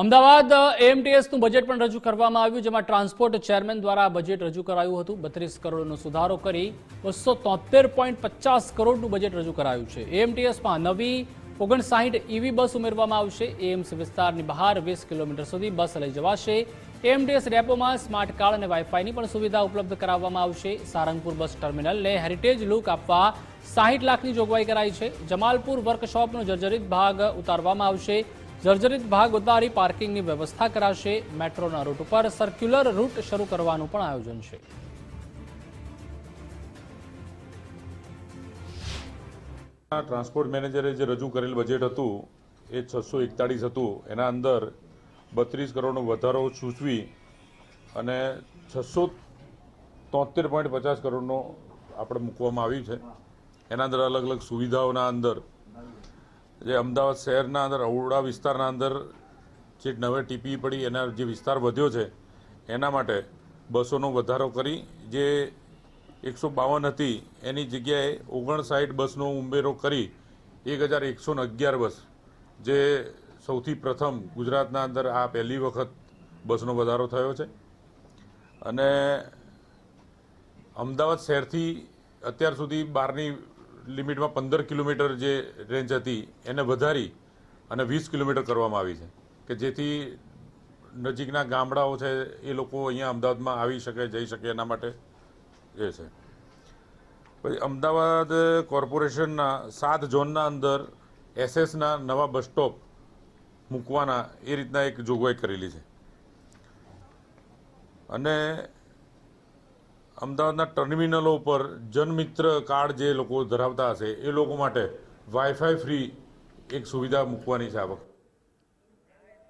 Ahmedabad એમટીએસનું budget પણ રજૂ કરવામાં આવ્યું, જેમાં ટ્રાન્સપોર્ટ ચેરમેન દ્વારા બજેટ રજૂ કરાયું હતું. બત્રીસ કરોડનો સુધારો કરી બસો તોતેર પોઈન્ટ પચાસ કરોડનું બજેટ રજૂ કરાયું છે. એમટીએસમાં નવી ઓગણસાઠ ઈવી બસ ઉમેરવામાં આવશે. એમ્સ વિસ્તારની બહાર વીસ કિલોમીટર સુધી બસ લઈ જવાશે. એમટીએસ ડેપોમાં સ્માર્ટ કાર્ડ અને વાઈફાઈની પણ સુવિધા ઉપલબ્ધ કરાવવામાં આવશે. સારંગપુર બસ ટર્મિનલને હેરિટેજ લુક આપવા સાહીઠ લાખની જોગવાઈ કરાઈ છે. જમાલપુર વર્કશોપનો જર્જરિત ભાગ ઉતારવામાં આવશે. જર્જરિત ભાગ ઉતારી પાર્કિંગની વ્યવસ્થા કરાશે. મેટ્રોના રૂટ ઉપર સર્ક્યુલર રૂટ શરૂ કરવાનું પણ આયોજન છે. ટ્રાન્સપોર્ટ મેનેજરે જે રજૂ કરેલ બજેટ હતું, એ છસો એકતાળીસ હતું. એના અંદર બત્રીસ કરોડનો વધારો સૂચવી અને છસો તોતેર પોઈન્ટ પચાસ કરોડનો આપણે મૂકવામાં આવ્યું છે. એના અંદર અલગ અલગ સુવિધાઓના અંદર જે અમદાવાદ શહેરના અંદર, અવડા વિસ્તારના અંદર જે નવે ટીપી પડી, એના જે વિસ્તાર વધ્યો છે, એના માટે બસોનો વધારો કરી, જે એકસો બાવન હતી, એની જગ્યાએ ઓગણસાઠ બસનો ઉમેરો કરી, એક હજાર એકસો અગિયાર બસ, જે સૌથી પ્રથમ ગુજરાતના અંદર આ પહેલી વખત બસનો વધારો થયો છે. અને અમદાવાદ શહેરથી અત્યાર સુધી બહારની લિમિટમાં પંદર કિલોમીટર જે રેન્જ હતી, એને વધારી અને વીસ કિલોમીટર કરવામાં આવી છે. કે જેથી નજીકના ગામડાઓ છે, એ લોકો અહીંયા અમદાવાદમાં આવી શકે, જઈ શકે એના માટે એ છે. પછી અમદાવાદ કોર્પોરેશનના સાત ઝોનના અંદર એસએસના નવા બસ સ્ટોપ મૂકવાના એ રીતના એક જોગવાઈ કરેલી છે. અને અમદાવાદના ટર્મિનલો ઉપર જનમિત્ર કાર્ડ જે લોકો ધરાવતા હશે એ લોકો માટે વાઈફાઈ ફ્રી એક સુવિધા મૂકવાની છે આ વખતે.